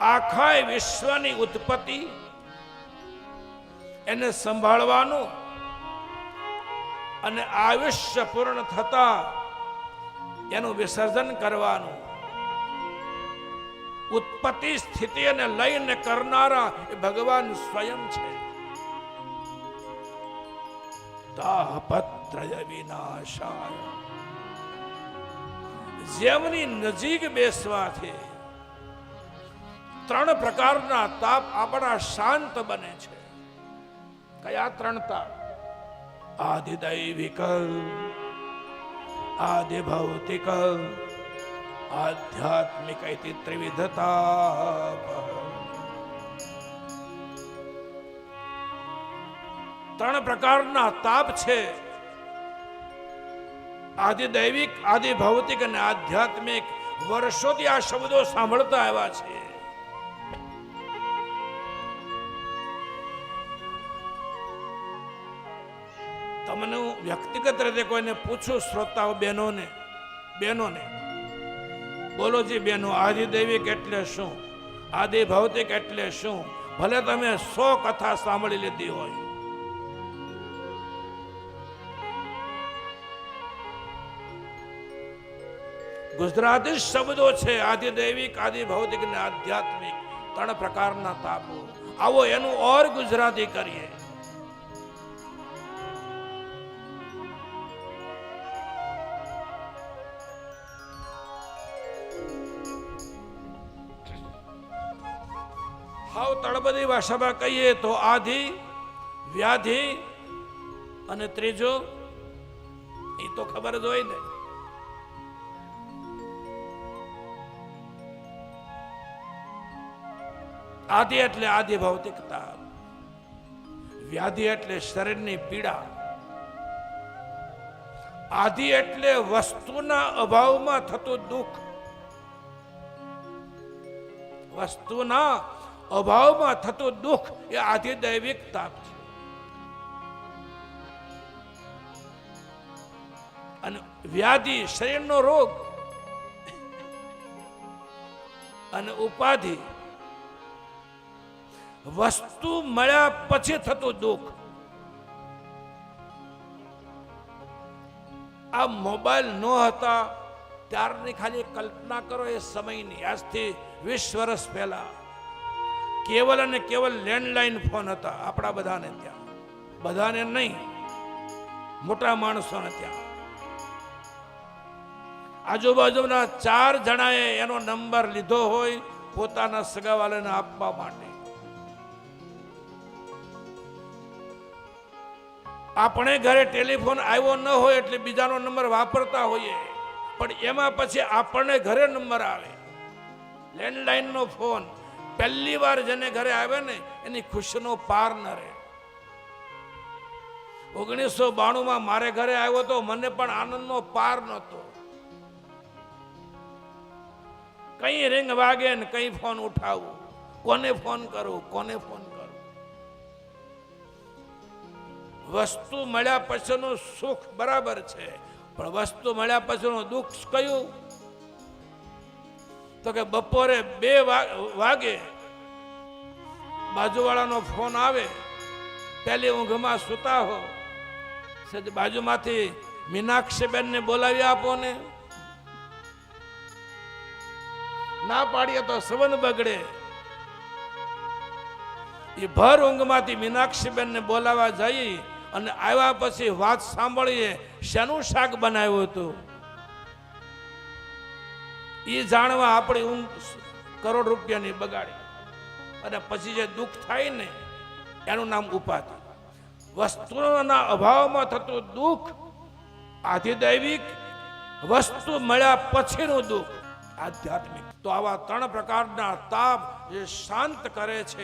આખા વિશ્વની ઉત્પત્તિ એને સંભાળવાનું અને આયુષ્ય પૂર્ણ થતા એનું વિસર્જન કરવાનું. ઉત્પત્તિ સ્થિતિ અને લઈને કરનારા એ ભગવાન સ્વયં છે. તાપત્રય વિનાશાય. જેમની નજીક બેસવાથી ત્રણ પ્રકારના તાપ આપણા શાંત બને છે. કયા ત્રણ તાપ? આદિદૈવિક આદિ ભૌતિક આધ્યાત્મિક ત્રિવિધ તાપ ત્રણ પ્રકારના તાપ છે. આદિ દૈવિક આદિ ભૌતિક અને આધ્યાત્મિક. વર્ષોથી આ શબ્દો સાંભળતા આવ્યા છે. તમને હું વ્યક્તિગત રીતે કોઈને પૂછું, શ્રોતાઓ બહેનોને બહેનોને, બોલો જી બહેનો આદિ દૈવિક એટલે શું? આદિ ભૌતિક એટલે શું? ભલે તમે સો કથા સાંભળી લીધી હોય. ગુજરાતી શબ્દો છે આદિ દૈવિક આદિ ભૌતિક ને આધ્યાત્મિક, ત્રણ પ્રકારના તાપો. આવો એનું ઓર ગુજરાતી કરીએ. હાવ તળબદી ભાષામાં કહીએ તો આધિ, વ્યાધિ અને ત્રીજો, એ તો ખબર જ હોય ને. આદિ એટલે આદિ ભૌતિકતા, વ્યાધિ એટલે શરીરની પીડા આદિ એટલે વસ્તુના અભાવમાં થતું દુઃખ, વસ્તુના અભાવમાં થતો દુઃખ એ આધે દૈવિક તાપ છે. અને વ્યાધિ શરીરનો રોગ અને ઉપાધિ વસ્તુ મળ્યા પછી થતું દુઃખ. આ મોબાઈલ ન હતા, ત્યારની ખાલી કલ્પના કરો એ સમયની, આજથી વીસ વર્ષ પહેલા. કેવલ અને કેવલ લેન્ડલાઈન ફોન હતા. આપણા બધાને ત્યાં. બધાને નહીં, મોટા માણસોને ત્યાં. આજુબાજુના ચાર જણાએ એનો નંબર લીધો હોય પોતાના સગાવાલાને આપવા માટે. આપણે ઘરે ટેલિફોન આવ્યો ન હોય એટલે બીજાનો નંબર વાપરતા હોઈએ. પણ એમાં પછી આપણને ઘરે નંબર આવે. લેન્ડલાઈનનો ફોન. પહેલી વાર જેને ઘરે આવે ને, એની ખુશીનો પાર ન રહે. ઓગણીસો બાણુંમાં મારે ઘરે આવ્યો તો મને પણ આનંદનો પાર નહોતો. કઈ રિંગ વાગે ને કઈ ફોન ઉઠાવવું કોને ફોન કરવું કોને ફોન કરું? વસ્તુ મળ્યા પછીનું સુખ બરાબર છે. પણ વસ્તુ મળ્યા પછીનું દુઃખ કયું? તો કે બપોરે બે વાગે બાજુવાળાનો ફોન આવે, પહેલી ઊંઘમાં સૂતા હો. સજ બાજુમાંથી મીનાક્ષીબેનને બોલાવી આપો ને. ના પાડીએ તો સંબંધ બગડે. એ ભર ઊંઘમાંથી મીનાક્ષીબેનને બોલાવા જઈ અને આવ્યા પછી વાત સાંભળીએ, શેનું શાક બનાવ્યું હતું? એ જાણવા આપણે ઊંઘ કરોડ રૂપિયાની બગાડી. અને પછી જે દુઃખ થાય ને, એનું નામ ઉપાધિ. વસ્તુઓના અભાવમાં થતું દુઃખ, આધિદૈવિક વસ્તુ મળ્યા પછીનું દુઃખ, આધ્યાત્મિક. તો આવા ત્રણ પ્રકારના તાપ જે શાંત કરે છે